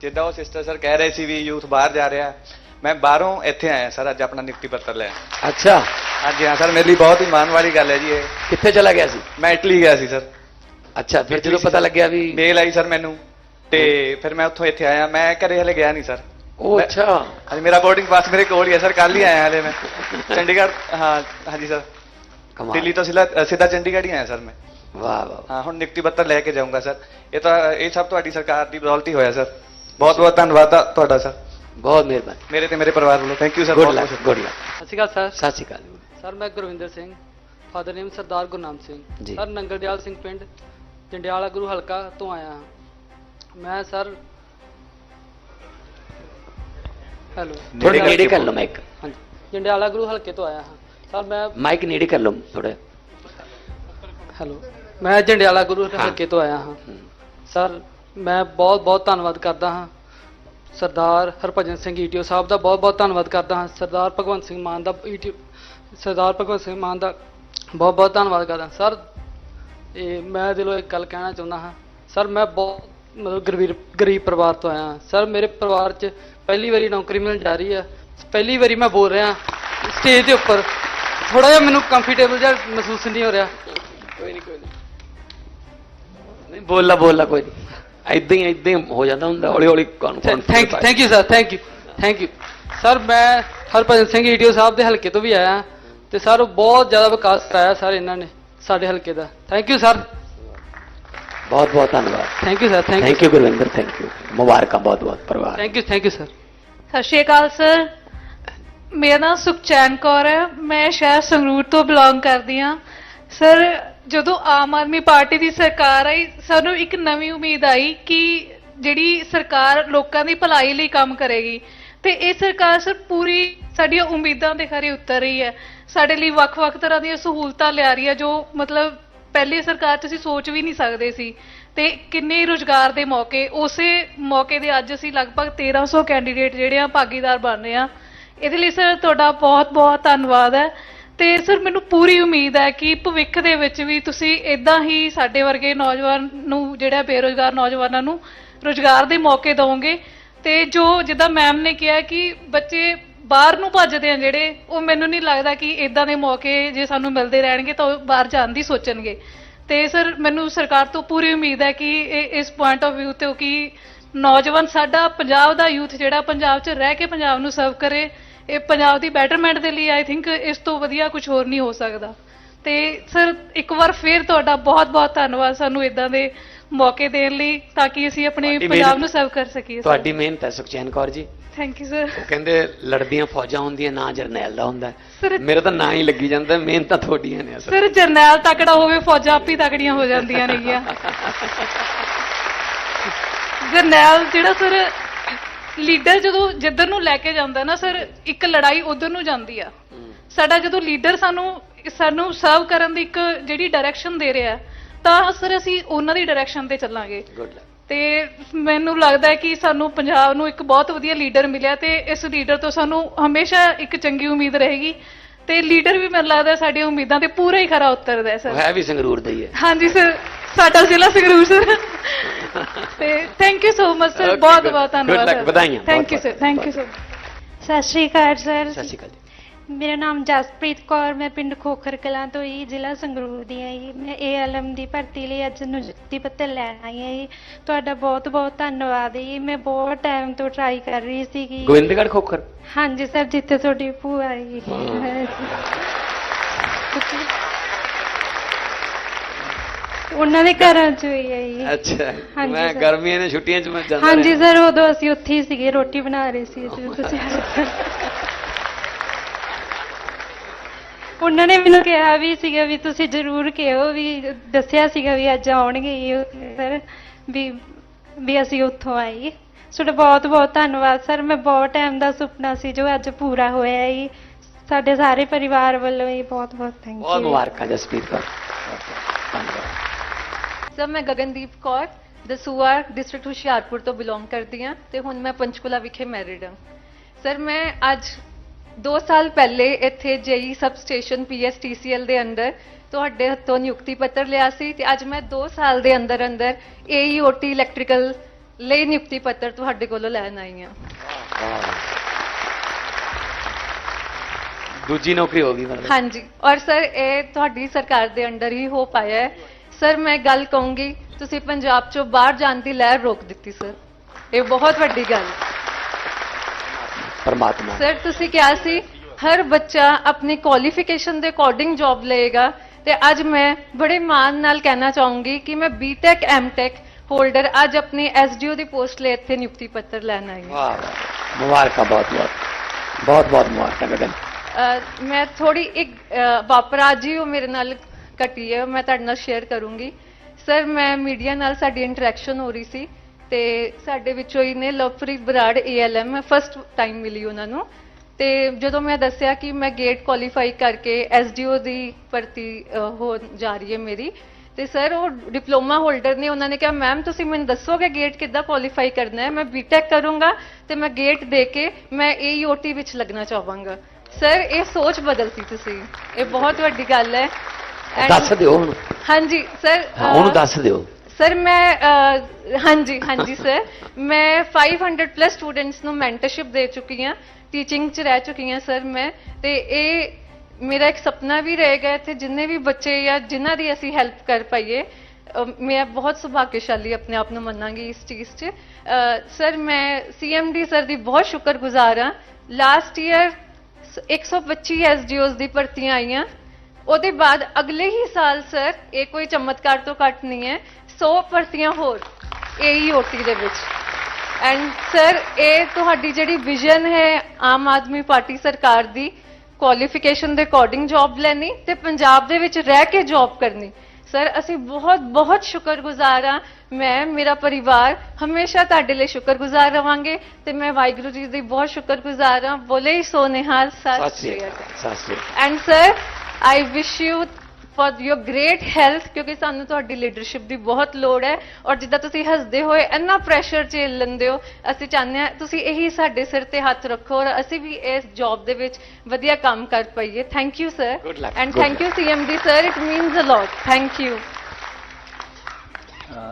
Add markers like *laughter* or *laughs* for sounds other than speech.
ਜਿੱਦਾਂ ਉਹ sister sir ਕਹਿ ਰਹੇ ਸੀ ਵੀ ਯੂਥ ਬਾਹਰ ਜਾ ਰਿਹਾ ਮੈਂ ਬਾਹਰੋਂ ਇੱਥੇ ਆਇਆ ਸਰ ਅੱਜ ਆਪਣਾ ਨਿਯੁਕਤੀ ਪੱਤਰ ਲੈਣ। ਅੱਛਾ। ਹਾਂਜੀ ਹਾਂ ਸਰ ਮੇਰੇ ਲਈ ਬਹੁਤ ਹੀ ਮਾਣ ਵਾਲੀ ਗੱਲ ਹੈ ਜੀ ਇਹ। ਕਿੱਥੇ ਚਲਾ ਗਿਆ ਸੀ? ਮੈਂ ਇਟਲੀ ਗਿਆ ਸੀ ਸਰ ਅੱਛਾ ਫਿਰ ਜਦੋਂ ਪਤਾ ਲੱਗਿਆ ਵੀ ਮੇਲ ਆਈ ਸਰ ਮੈਨੂੰ ਤੇ ਫਿਰ ਮੈਂ ਉੱਥੋਂ ਇੱਥੇ ਆਇਆ। ਮੈਂ ਘਰੇ ਹਲੇ ਗਿਆ ਨਹੀਂ ਸਰ ਉਹ ਅੱਛਾ। ਹਾਂਜੀ ਮੇਰਾ ਬੋਰਡਿੰਗ ਪਾਸ ਮੇਰੇ ਕੋਲ ਹੀ ਹੈ ਸਰ ਕੱਲ ਹੀ ਆਇਆ ਹਲੇ ਮੈਂ। *laughs* ਚੰਡੀਗੜ੍ਹ ਹਾਂ ਹਾਂਜੀ ਸਰ ਕਮਾਲ। ਦਿੱਲੀ ਤੋਂ ਸਿੱਧਾ ਸਿੱਧਾ ਚੰਡੀਗੜ੍ਹ ਹੀ ਆਇਆ ਸਰ ਮੈਂ। ਵਾਹ ਵਾਹ ਹਾਂ ਹੁਣ ਨਿਯੁਕਤੀ ਪੱਤਰ ਲੈ ਕੇ ਜਾਊਂਗਾ ਸਰ ਇਹ ਤਾਂ ਇਹ ਸਭ ਤੁਹਾਡੀ ਸਰਕਾਰ ਦੀ ਬਦੌਲਤ ਹੀ ਹੋਇਆ ਸਰ ਬਹੁਤ ਬਹੁਤ ਧੰਨਵਾਦ ਆ ਤੁਹਾਡਾ ਸਰ ਬਹੁਤ ਮਿਹਰਬਾਨੀ ਮੇਰੇ ਤੇ ਮੇਰੇ ਪਰਿਵਾਰ ਵੱਲੋਂ ਥੈਂਕ ਯੂ ਸਰ ਗੁੱਡ ਬਹੁਤ ਲੱਕ ਬਹੁਤ ਗੁੱਡ ਲੱਕ ਸਤਿ ਸ਼੍ਰੀ ਅਕਾਲ ਸਰ ਸਤਿ ਸ਼੍ਰੀ ਅਕਾਲ ਸਰ ਮੈਂ Gurvinder Singh father name Sardar Gurnam Singh ji. Sir Nangaldyal Singh ਪਿੰਡ ਜੰਡਿਆਲਾ ਗੁਰੂ ਹਲਕਾ ਤੋਂ ਆਇਆ ਹਾਂ ਮੈਂ ਸਰ ਹੈਲੋ ਥੋੜੇ ਨੇੜੇ ਕਰ ਲਓ ਮਾਈਕ ਹਾਂਜੀ ਜੰਡਿਆਲਾ ਗੁਰੂ ਹਲਕੇ ਤੋਂ ਆਇਆ ਹਾਂ ਸਰ ਮੈਂ ਮਾਈਕ ਨੇੜੇ ਕਰ ਲਓ ਥੋੜਾ ਹੈਲੋ ਮੈਂ ਜੰਡਿਆਲਾ ਗੁਰੂ ਹਲਕੇ ਤੋਂ ਆਇਆ ਹਾਂ ਸਰ ਮੈਂ ਬਹੁਤ ਬਹੁਤ ਧੰਨਵਾਦ ਕਰਦਾ ਹਾਂ ਸਰਦਾਰ ਹਰਭਜਨ ਸਿੰਘ ਈਟੀਓ ਸਾਹਿਬ ਦਾ, ਬਹੁਤ ਬਹੁਤ ਧੰਨਵਾਦ ਕਰਦਾ ਹਾਂ ਸਰਦਾਰ ਭਗਵੰਤ ਸਿੰਘ ਮਾਨ ਦਾ, ਈਟੀਓ, ਸਰਦਾਰ ਭਗਵੰਤ ਸਿੰਘ ਮਾਨ ਦਾ, ਬਹੁਤ ਬਹੁਤ ਧੰਨਵਾਦ ਕਰਦਾ ਸਰ, ਇਹ ਮੈਂ ਦਿਲੋਂ ਇੱਕ ਗੱਲ ਕਹਿਣਾ ਚਾਹੁੰਦਾ ਹਾਂ। ਸਰ, ਮੈਂ ਬਹੁਤ ਮਤਲਬ ਗਰੀਬ ਗਰੀਬ ਪਰਿਵਾਰ ਤੋਂ ਆਇਆ ਹਾਂ। ਸਰ, ਮੇਰੇ ਪਰਿਵਾਰ 'ਚ ਪਹਿਲੀ ਵਾਰੀ ਨੌਕਰੀ ਮਿਲਣ ਜਾ ਰਹੀ ਹੈ। ਪਹਿਲੀ ਵਾਰੀ ਮੈਂ ਬੋਲ ਰਿਹਾ ਸਟੇਜ ਦੇ ਉੱਪਰ। ਥੋੜਾ ਜਿਹਾ ਮੈਨੂੰ ਕੰਫਰਟੇਬਲ ਜਿਹਾ ਮਹਿਸੂਸ ਨਹੀਂ ਹੋ ਰਿਹਾ। ਕੋਈ ਨਹੀਂ ਕੋਈ ਨਹੀਂ, ਬੋਲਲਾ ਬੋਲਲਾ, ਕੋਈ ਨਹੀਂ ਐਦਾਂ ਹੀ ਐਦਾਂ ਹੀ ਹੋ ਜਾਂਦਾ ਹੁੰਦਾ ਹੌਲੀ ਹੌਲੀ thank thank you sir thank you thank you sir ਮੈਂ ਹਰਭਜਨ ਸਿੰਘ ਈਟੀਓ ਸਾਹਿਬ ਦੇ ਹਲਕੇ ਤੋਂ ਵੀ ਆਇਆ ਤੇ ਸਰ ਬਹੁਤ ਜ਼ਿਆਦਾ ਵਿਕਾਸ ਕਰਾਇਆ ਸਰ ਇਹਨਾਂ ਨੇ ਸਾਡੇ ਹਲਕੇ ਦਾ। ਥੈਂਕ ਯੂ ਸਰ ਬਹੁਤ ਬਹੁਤ ਧੰਨਵਾਦ thank you sir thank thank you you Gurvinder thank you ਮੁਬਾਰਕਾਂ ਬਹੁਤ ਬਹੁਤ ਪਰਿਵਾਰ। Thank you thank you sir ਸਤਿ ਸ਼੍ਰੀ ਅਕਾਲ ਸਰ ਮੇਰਾ ਨਾਮ ਸੁਖਚੈਨ ਕੌਰ ਹੈ। ਮੈਂ ਸ਼ਹਿਰ ਸੰਗਰੂਰ ਤੋਂ ਬਿਲੋਂਗ ਕਰਦੀ ਹਾਂ। ਸਰ ਜਦੋਂ ਆਮ ਆਦਮੀ ਪਾਰਟੀ ਦੀ ਸਰਕਾਰ ਆਈ, ਸਾਨੂੰ ਇੱਕ ਨਵੀਂ ਉਮੀਦ ਆਈ ਕਿ ਜਿਹੜੀ ਸਰਕਾਰ ਲੋਕਾਂ ਦੀ ਭਲਾਈ ਲਈ ਕੰਮ ਕਰੇਗੀ। ਤੇ ਇਹ ਸਰਕਾਰ ਸਰ ਪੂਰੀ ਸਾਡੀਆਂ ਉਮੀਦਾਂ ਦੇ ਖਰੇ ਉਤਰ ਰਹੀ ਹੈ। ਸਾਡੇ ਲਈ ਵੱਖ-ਵੱਖ ਤਰ੍ਹਾਂ ਦੀਆਂ ਸਹੂਲਤਾਂ ਲਿਆ ਰਹੀ ਹੈ, ਜੋ ਮਤਲਬ ਪਹਿਲੀ ਸਰਕਾਰ 'ਚ ਅਸੀਂ ਸੋਚ ਵੀ ਨਹੀਂ ਸਕਦੇ ਸੀ। ਤੇ ਕਿੰਨੇ ਰੋਜ਼ਗਾਰ ਦੇ ਮੌਕੇ, ਉਸੇ ਮੌਕੇ ਦੇ ਅੱਜ ਅਸੀਂ ਲਗਭਗ 1300 ਕੈਂਡੀਡੇਟ ਜਿਹੜੇ ਆ ਭਾਗੀਦਾਰ ਬਣ ਰਹੇ ਆ। ਇਹਦੇ ਲਈ ਸਰ ਤੁਹਾਡਾ ਬਹੁਤ-ਬਹੁਤ ਧੰਨਵਾਦ ਹੈ। ਤੇ ਸਰ ਮੈਨੂੰ ਪੂਰੀ ਉਮੀਦ ਹੈ ਕਿ ਭਵਿੱਖ ਦੇ ਵਿੱਚ ਵੀ ਤੁਸੀਂ ਇਦਾਂ ਹੀ ਸਾਡੇ ਵਰਗੇ ਨੌਜਵਾਨ ਨੂੰ, ਜਿਹੜਾ ਬੇਰੋਜ਼ਗਾਰ ਨੌਜਵਾਨਾਂ ਨੂੰ ਰੋਜ਼ਗਾਰ ਦੇ ਮੌਕੇ ਦਿਓਗੇ ਤੇ ਜੋ ਜਿੱਦਾਂ ਮੈਮ ਨੇ ਕਿਹਾ ਕਿ ਬੱਚੇ ਬਾਹਰ ਨੂੰ ਭੱਜਦੇ ਆ ਜਿਹੜੇ, ਉਹ ਮੈਨੂੰ ਨਹੀਂ ਲੱਗਦਾ ਕਿ ਇਦਾਂ ਦੇ ਮੌਕੇ ਜੇ ਸਾਨੂੰ ਮਿਲਦੇ ਰਹਿਣਗੇ ਤਾਂ ਉਹ ਬਾਹਰ ਜਾਣ ਦੀ ਸੋਚਣਗੇ। ਤੇ ਸਰ ਮੈਨੂੰ ਸਰਕਾਰ ਤੋਂ ਪੂਰੀ ਉਮੀਦ ਹੈ ਕਿ ਇਹ, ਇਸ ਪੁਆਇੰਟ ਆਫ View ਤੋਂ ਕਿ ਨੌਜਵਾਨ ਸਾਡਾ ਪੰਜਾਬ ਦਾ ਯੂਥ ਜਿਹੜਾ ਪੰਜਾਬ 'ਚ ਰਹਿ ਕੇ ਪੰਜਾਬ ਨੂੰ ਸਰਵ ਕਰੇ। ਇਹ ਪੰਜਾਬ ਦੀ ਬੈਟਰਮੈਂਟ ਦੇ ਲਈ ਆਈ ਥਿੰਕ ਇਸ ਤੋਂ ਵਧੀਆ ਕੁਝ ਹੋਰ ਨਹੀਂ ਹੋ ਸਕਦਾ। ਤੇ ਸਰ ਇੱਕ ਵਾਰ ਫੇਰ ਤੁਹਾਡਾ ਬਹੁਤ-ਬਹੁਤ ਧੰਨਵਾਦ ਸਾਨੂੰ ਇਦਾਂ ਦੇ ਮੌਕੇ ਦੇਣ ਲਈ ਤਾਂ ਕਿ ਅਸੀਂ ਆਪਣੇ ਤੁਹਾਡੀ ਪੰਜਾਬ ਮਿਹਨਤ- ਨੂੰ ਸਰਵ ਕਰ ਸਕੀਏ ਤੁਹਾਡੀ ਮਿਹਨਤ ਹੈ Sukhchain Kaur ji. Thank you sir ਉਹ ਕਹਿੰਦੇ ਲੜਦੀਆਂ ਫੌਜਾਂ ਹੁੰਦੀਆਂ ਨਾ ਜਰਨੈਲ ਦਾ ਹੁੰਦਾ। ਸਰ ਮੇਰਾ ਤਾਂ ਨਾਂ ਹੀ ਲੱਗੀ ਜਾਂਦਾ ਮਿਹਨਤਾਂ ਤੁਹਾਡੀਆਂ ਨੇ ਅਸਲ ਸਰ ਜਰਨੈਲ ਤਕੜਾ ਹੋਵੇ ਫੌਜਾਂ ਆਪੀ ਤਕੜੀਆਂ ਹੋ ਜਾਂਦੀਆਂ ਨੇਗੀਆਂ। *laughs* ਜਰਨੈਲ ਜਿਹੜਾ ਸਰ ਲੀਡਰ ਜਦੋਂ ਜਿੱਧਰ ਨੂੰ ਲੈ ਕੇ ਜਾਂਦਾ ਨਾ ਸਰ ਇੱਕ ਲੜਾਈ ਉਧਰ ਨੂੰ ਜਾਂਦੀ ਆ। ਸਾਡਾ ਜਦੋਂ ਲੀਡਰ ਸਾਨੂੰ ਸਾਨੂੰ ਸਰਵ ਕਰਨ ਦੀ ਇੱਕ ਜਿਹੜੀ ਡਾਇਰੈਕਸ਼ਨ ਦੇ ਰਿਹਾ ਤਾਂ ਸਰ ਅਸੀਂ ਉਹਨਾਂ ਦੀ ਡਾਇਰੈਕਸ਼ਨ ਤੇ ਚੱਲਾਂਗੇ। ਗੁੱਡ ਤੇ ਮੈਨੂੰ ਲੱਗਦਾ ਹੈ ਕਿ ਸਾਨੂੰ ਪੰਜਾਬ ਨੂੰ ਇੱਕ ਬਹੁਤ ਵਧੀਆ ਲੀਡਰ ਮਿਲਿਆ ਤੇ ਇਸ ਲੀਡਰ ਤੋਂ ਸਾਨੂੰ ਹਮੇਸ਼ਾ ਇੱਕ ਚੰਗੀ ਉਮੀਦ ਰਹੇਗੀ। ਤੇ ਲੀਡਰ ਵੀ ਮੈਨੂੰ ਲੱਗਦਾ ਸਾਡੀਆਂ ਉਮੀਦਾਂ ਤੇ ਪੂਰਾ ਹੀ ਖਰਾ ਉਤਰਦਾ ਹੈ ਸਰ। ਹੈ ਵੀ ਸੰਗਰੂਰ ਦਾ ਹੀ ਹੈ। ਹਾਂਜੀ ਸਰ। ਸਾਡਾ ਜ਼ਿਲ੍ਹਾ Sangrur sir. Thank you so much sir Okay, ਬਹੁਤ good. ਬਹੁਤ ਧੰਨਵਾਦ Good luck, ਵਧਾਈਆਂ, ਥੈਂਕ ਯੂ ਬਹੁਤ-ਬਹੁਤ। ਸਰ ਥੈਂਕ ਯੂ ਸਰ ਸਤਿ ਸ਼੍ਰੀ ਅਕਾਲ ਸਰ ਸਤਿ ਸ਼੍ਰੀ ਅਕਾਲ ਜੀ ਮੇਰਾ ਨਾਮ ਜਸਪ੍ਰੀਤ ਕੌਰ ਮੈਂ ਪਿੰਡ ਖੋਖਰ ਕਲਾਂ ਤੋਂ ਹੀ ਜ਼ਿਲ੍ਹਾ ਸੰਗਰੂਰ ਦੀ ਹਾਂ ਜੀ ਮੈਂ ਏਐਲਐਮ ਦੀ ਭਰਤੀ ਲਈ ਅੱਜ ਨਿਯੁਕਤੀ ਪੱਤਰ ਲੈਣ ਆਈ ਹਾਂ ਜੀ ਤੁਹਾਡਾ ਬਹੁਤ ਬਹੁਤ ਧੰਨਵਾਦ ਜੀ ਮੈਂ ਬਹੁਤ ਟਾਈਮ ਤੋਂ ਟਰਾਈ ਕਰ ਰਹੀ ਸੀਗੀ ਗੋਬਿੰਦਗੜ੍ਹ ਖੋਖਰ ਹਾਂਜੀ ਸਰ ਜਿੱਥੇ ਤੁਹਾਡੀ ਭੂਆ ਆਈ ਉਹਨਾਂ ਦੇ ਘਰਾਂ ਚ ਹੋਈ ਹੈ ਜੀ। ਅੱਛਾ ਹਾਂਜੀ ਮੈਂ ਸਰ। ਗਰਮੀਆਂ ਦੀਆਂ ਛੁੱਟੀਆਂ 'ਚ ਮੈਂ ਜਾਂਦਾ ਹਾਂਜੀ ਰਿਹਾ। ਸਰ ਉਦੋਂ ਅਸੀਂ ਉੱਥੇ ਹੀ ਸੀਗੇ ਰੋਟੀ ਬਣਾ ਰਹੇ ਸੀ ਤੁਸੀਂ ਉਹਨਾਂ ਨੇ ਮੈਨੂੰ ਕਿਹਾ ਵੀ ਸੀਗਾ ਵੀ ਤੁਸੀਂ ਜ਼ਰੂਰ ਕਿਹੋ ਵੀ ਦੱਸਿਆ ਸੀਗਾ ਵੀ ਅੱਜ ਆਉਣਗੇ ਹੀ ਉਹ ਸਰ ਵੀ ਵੀ ਅਸੀਂ ਉੱਥੋਂ ਆਏ ਤੁਹਾਡਾ ਬਹੁਤ ਬਹੁਤ ਧੰਨਵਾਦ ਸਰ ਮੈਂ ਬਹੁਤ ਟਾਈਮ ਦਾ ਸੁਪਨਾ ਸੀ ਜੋ ਅੱਜ ਪੂਰਾ ਹੋਇਆ ਹੈ ਸਾਡੇ ਸਾਰੇ ਪਰਿਵਾਰ ਵੱਲੋਂ ਹੀ ਬਹੁਤ ਬਹੁਤ ਥੈਂਕ ਬਹੁਤ ਯੂ ਮੁਬਾਰਕਾਂ ਜਸਪ੍ਰੀਤ ਕੌਰ। ਸਰ ਮੈਂ ਗਗਨਦੀਪ ਕੌਰ ਦਸੂਆ ਡਿਸਟ੍ਰਿਕਟ ਹੁਸ਼ਿਆਰਪੁਰ ਤੋਂ ਬਿਲੋਂਗ ਕਰਦੀ ਹਾਂ ਤੇ ਹੁਣ ਮੈਂ ਪੰਚਕੂਲਾ ਵਿਖੇ ਮੈਰਿਡ ਹਾਂ। ਸਰ ਮੈਂ ਅੱਜ 2 ਸਾਲ ਪਹਿਲੇ ਇੱਥੇ ਜੇਈ ਸਬ ਸਟੇਸ਼ਨ ਪੀਐਸਟੀਸੀਐਲ ਦੇ ਅੰਦਰ ਤੁਹਾਡੇ ਹੱਥੋਂ ਨਿਯੁਕਤੀ ਪੱਤਰ ਲਿਆ ਸੀ ਤੇ ਅੱਜ ਮੈਂ 2 ਸਾਲ ਦੇ ਅੰਦਰ ਅੰਦਰ ਏਈਓਟੀ ਇਲੈਕਟ੍ਰੀਕਲ ਲਈ ਨਿਯੁਕਤੀ ਪੱਤਰ ਤੁਹਾਡੇ ਕੋਲੋਂ ਲੈਣ ਆਈ ਹਾਂ। ਦੂਜੀ ਨੌਕਰੀ ਹੋ ਗਈ ਮਤਲਬ ਹਾਂਜੀ। ਔਰ ਸਰ ਇਹ ਤੁਹਾਡੀ ਸਰਕਾਰ ਦੇ ਅੰਡਰ ਹੀ ਹੋ ਪਾਇਆ ਹੈ। ਸਰ ਮੈਂ ਗੱਲ ਕਹੂੰਗੀ ਤੁਸੀਂ ਪੰਜਾਬ ਚੋਂ ਬਾਹਰ ਜਾਣ ਦੀ ਲਹਿਰ ਰੋਕ ਦਿੱਤੀ ਸਰ ਇਹ ਬਹੁਤ ਵੱਡੀ ਗੱਲ ਪਰਮਾਤਮਾ। ਸਰ ਤੁਸੀਂ ਕਿਹਾ ਸੀ ਹਰ ਬੱਚਾ ਆਪਣੀ ਕੁਆਲੀਫਿਕੇਸ਼ਨ ਦੇ ਅਕੋਰਡਿੰਗ ਜੌਬ ਲਏਗਾ ਤੇ ਅੱਜ ਮੈਂ ਬੜੇ ਮਾਣ ਨਾਲ ਕਹਿਣਾ ਚਾਹੂੰਗੀ ਕਿ ਮੈਂ ਬੀਟੈਕ ਐਮਟੈਕ ਹੋਲਡਰ ਅੱਜ ਆਪਣੀ ਐਸਡੀਓ ਦੀ ਪੋਸਟ ਲਈ ਇੱਥੇ ਨਿਯੁਕਤੀ ਪੱਤਰ ਲੈਣ ਆਈ ਹਾਂ। ਵਾਹ ਵਾਹ ਮੁਬਾਰਕਾਂ ਬਹੁਤ ਬਹੁਤ। ਬਹੁਤ ਬਹੁਤ ਮੁਬਾਰਕਾਂ ਗਗਨ। ਮੈਂ ਥੋੜੀ ਇੱਕ ਵਾਪਰਾ ਜੀ ਉਹ ਮੇਰੇ ਨਾਲ ਘਟੀ ਹੈ ਮੈਂ ਤੁਹਾਡੇ ਨਾਲ ਸ਼ੇਅਰ ਕਰੂੰਗੀ। ਸਰ ਮੈਂ ਮੀਡੀਆ ਨਾਲ ਸਾਡੀ ਇੰਟਰੈਕਸ਼ਨ ਹੋ ਰਹੀ ਸੀ ਤੇ ਸਾਡੇ ਵਿੱਚੋਂ ਹੀ ਨੇ ਲਵਪ੍ਰੀਤ ਬਰਾੜ ਏਐਲਐਮ ਮੈਂ ਫਸਟ ਟਾਈਮ ਮਿਲੀ ਉਹਨਾਂ ਨੂੰ। ਤੇ ਜਦੋਂ ਮੈਂ ਦੱਸਿਆ ਕਿ ਮੈਂ ਗੇਟ ਕੁਆਲੀਫਾਈ ਕਰਕੇ ਐਸਡੀਓ ਦੀ ਭਰਤੀ ਅਹ, ਹੋ ਜਾ ਰਹੀ ਹੈ ਮੇਰੀ ਤੇ ਸਰ ਉਹ ਡਿਪਲੋਮਾ ਹੋਲਡਰ ਨੇ ਉਹਨਾਂ ਨੇ ਕਿਹਾ ਮੈਮ ਤੁਸੀਂ ਮੈਨੂੰ ਦੱਸੋਗੇ ਗੇਟ ਕਿੱਦਾਂ ਕੁਆਲੀਫਾਈ ਕਰਨਾ ਹੈ? ਮੈਂ ਬੀਟੈਕ ਕਰੂੰਗਾ ਤੇ ਮੈਂ ਗੇਟ ਦੇ ਕੇ ਮੈਂ ਏਯੂਟੀ ਵਿੱਚ ਲੱਗਣਾ ਚਾਹਾਂਗਾ। ਸਰ ਇਹ ਸੋਚ ਬਦਲਤੀ ਤੁਸੀਂ। ਇਹ ਬਹੁਤ ਵੱਡੀ ਗੱਲ ਹੈ। ਦੱਸ ਦਿਓ ਹੁਣ। ਹਾਂਜੀ ਸਰ ਉਹਨੂੰ ਦੱਸ ਦਿਓ। ਸਰ ਮੈਂ ਹਾਂਜੀ ਹਾਂਜੀ *laughs* ਸਰ। ਮੈਂ 500 ਪਲੱਸ ਸਟੂਡੈਂਟਸ ਨੂੰ ਮੈਂਟਰਸ਼ਿਪ ਦੇ ਚੁੱਕੀ ਹਾਂ ਟੀਚਿੰਗ 'ਚ ਰਹਿ ਚੁੱਕੀ ਹਾਂ ਸਰ ਮੈਂ। ਤੇ ਇਹ ਮੇਰਾ ਇੱਕ ਸੁਪਨਾ ਵੀ ਰਹੇਗਾ ਇੱਥੇ ਜਿੰਨੇ ਵੀ ਬੱਚੇ ਜਾਂ ਜਿਨ੍ਹਾਂ ਦੀ ਅਸੀਂ ਹੈਲਪ ਕਰ ਪਾਈਏ ਮੈਂ ਬਹੁਤ ਸੁਭਾਗਿਆਸ਼ਾਲੀ ਆਪਣੇ ਆਪ ਨੂੰ ਮੰਨਾਂਗੀ ਇਸ ਚੀਜ਼ 'ਚ। ਸਰ ਮੈਂ ਸੀਐਮਡੀ ਸਰ ਦੀ ਬਹੁਤ ਸ਼ੁਕਰਗੁਜ਼ਾਰ ਹਾਂ। ਲਾਸਟ ਈਅਰ 125 ਐਸਡੀਓਜ਼ ਦੀ ਭਰਤੀਆਂ ਆਈਆਂ। ਉਹਦੇ ਬਾਅਦ ਅਗਲੇ ਹੀ ਸਾਲ ਸਰ ਇਹ ਕੋਈ ਚਮਤਕਾਰ ਤੋਂ ਘੱਟ ਨਹੀਂ ਹੈ 100 ਭਰਤੀਆਂ ਹੋਰ ਏਈਓਟੀ ਦੇ ਵਿੱਚ। ਐਂਡ ਸਰ ਇਹ ਤੁਹਾਡੀ ਜਿਹੜੀ ਵਿਜ਼ਨ ਹੈ ਆਮ ਆਦਮੀ ਪਾਰਟੀ ਸਰਕਾਰ ਦੀ ਕੁਆਲੀਫਿਕੇਸ਼ਨ ਦੇ ਅਕੋਰਡਿੰਗ ਜੌਬ ਲੈਣੀ ਤੇ ਪੰਜਾਬ ਦੇ ਵਿੱਚ ਰਹਿ ਕੇ ਜੌਬ ਕਰਨੀ। ਸਰ ਅਸੀਂ ਬਹੁਤ ਬਹੁਤ ਸ਼ੁਕਰਗੁਜ਼ਾਰ ਹਾਂ। ਮੈਂ ਮੇਰਾ ਪਰਿਵਾਰ ਹਮੇਸ਼ਾ ਤੁਹਾਡੇ ਲਈ ਸ਼ੁਕਰਗੁਜ਼ਾਰ ਰਵਾਂਗੇ ਤੇ ਮੈਂ ਵਾਹਿਗੁਰੂ ਜੀ ਦੀ ਬਹੁਤ ਸ਼ੁਕਰਗੁਜ਼ਾਰ ਹਾਂ। ਬੋਲੇ ਹੀ ਸੋ ਨਿਹਾਲ ਸਤਿ ਸ਼੍ਰੀ ਅਕਾਲ and sir I wish you for your great health ਕਿਉਂਕਿ ਸਾਨੂੰ ਤੁਹਾਡੀ ਲੀਡਰਸ਼ਿਪ ਦੀ ਬਹੁਤ ਲੋੜ ਹੈ। ਔਰ ਜਿੱਦਾਂ ਤੁਸੀਂ ਹੱਸਦੇ ਹੋਏ ਇੰਨਾ ਪ੍ਰੈਸ਼ਰ ਝੇਲ ਲੈਂਦੇ ਹੋ ਅਸੀਂ ਚਾਹੁੰਦੇ ਹਾਂ ਤੁਸੀਂ ਇਹੀ ਸਾਡੇ ਸਿਰ ਤੇ ਹੱਥ ਰੱਖੋ ਔਰ ਅਸੀਂ ਵੀ ਇਸ ਜੌਬ ਦੇ ਵਿੱਚ ਵਧੀਆ ਕੰਮ ਕਰ ਪਾਈਏ। Thank you sir. And thank you CMD sir it means a lot thank you